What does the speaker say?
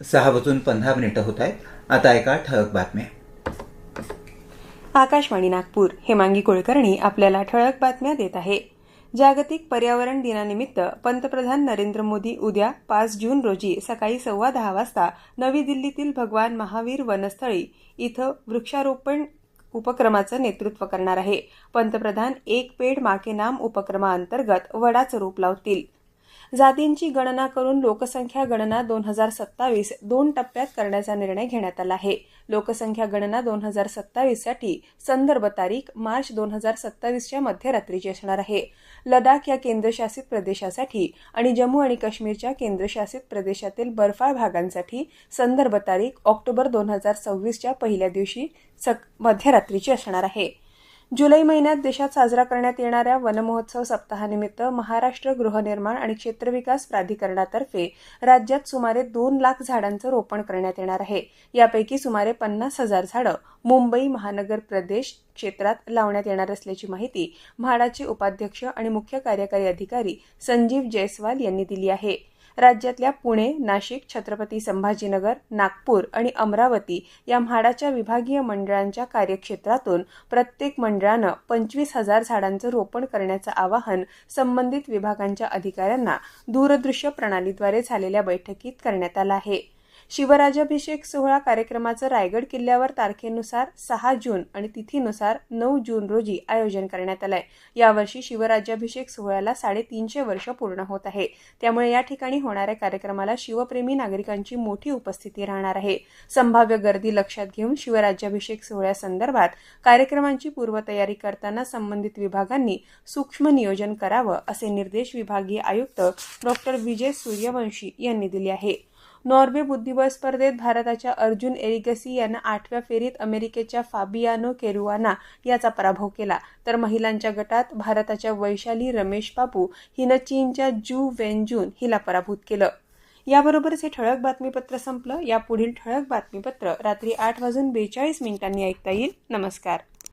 सहा वाजून पंधरा मिनिटं होत आहेत. आता ऐका ठळक बातम्या. आकाशवाणी नागपूर हेमांगी कुलकर्णी आपल्याला ठळक बातम्या देत आहे. जागतिक पर्यावरण दिनानिमित्त पंतप्रधान नरेंद्र मोदी उद्या पाच जून रोजी सकाळी सव्वा दहा वाजता नवी दिल्लीतील भगवान महावीर वनस्थळी इथं वृक्षारोपण उपक्रमाचं नेतृत्व करणार आहे. पंतप्रधान एक पेड माके नाम उपक्रमाअंतर्गत वडाचं रोप लावतील. जातींची गणना करून लोकसंख्या गणना दोन हजार सत्तावीस दोन टप्प्यात करण्याचा निर्णय घेण्यात आला आहे. लोकसंख्या गणना दोन हजार सत्तावीससाठी संदर्भ तारीख मार्च दोन हजार सत्तावीसच्या मध्यरात्रीची असणार आहे. लडाख या केंद्रशासित प्रदेशासाठी आणि जम्मू आणि काश्मीरच्या केंद्रशासित प्रदेशातील बर्फाळ भागांसाठी संदर्भ तारीख ऑक्टोबर दोन हजार सव्वीसच्या पहिल्या दिवशी सक मध्यरात्रीची असणार आहे. जुलै महिन्यात देशात साजरा करण्यात येणाऱ्या वनमहोत्सव सप्ताहानिमित्त महाराष्ट्र गृहनिर्माण आणि क्षेत्रविकास प्राधिकरणातर्फे राज्यात सुमारे दोन लाख झाडांचं रोपण करण्यात येणार आहे. यापैकी सुमारे पन्नास हजार झाडं मुंबई महानगर प्रदेश क्षेत्रात लावण्यात येणार असल्याची माहिती म्हाडाचे उपाध्यक्ष आणि मुख्य कार्यकारी अधिकारी संजीव जयस्वाल यांनी दिली आहे. राज्यातल्या पुणे नाशिक छत्रपती संभाजीनगर नागपूर आणि अमरावती या म्हाडाच्या विभागीय मंडळांच्या कार्यक्षेत्रातून प्रत्येक मंडळानं पंचवीस हजार झाडांचं रोपण करण्याचं आवाहन संबंधित विभागांच्या अधिकाऱ्यांना दूरदृश्य प्रणालीद्वारे झालेल्या बैठकीत करण्यात आलं आहे. शिवराजाभिषेक सोहळा कार्यक्रमाचं रायगड किल्ल्यावर तारखेनुसार सहा जून आणि तिथीनुसार नऊ जून रोजी आयोजन करण्यात आलंय. यावर्षी शिवराज्याभिषेक सोहळ्याला साडेतीनशे वर्ष पूर्ण होत आहे. त्यामुळे या ठिकाणी होणाऱ्या कार्यक्रमाला शिवप्रेमी नागरिकांची मोठी उपस्थिती राहणार आहे. संभाव्य गर्दी लक्षात घेऊन शिवराज्याभिषेक सोहळ्यासंदर्भात कार्यक्रमांची पूर्वतयारी करताना संबंधित विभागांनी सूक्ष्म नियोजन करावं असे निर्देश विभागीय आयुक्त डॉक्टर विजय सूर्यवंशी यांनी दिले आहे नॉर्वे बुद्धिबळ स्पर्धेत भारताच्या अर्जुन एरिगसी यानं आठव्या फेरीत अमेरिकेच्या फाबियानो केरुआना याचा पराभव केला. तर महिलांच्या गटात भारताच्या वैशाली रमेश बापू हिनं चीनच्या जू वेनजून हिला पराभूत केलं. याबरोबरच हे ठळक बातमीपत्र संपलं. यापुढील ठळक बातमीपत्र रात्री आठ वाजून बेचाळीस मिनिटांनी ऐकता येईल. नमस्कार.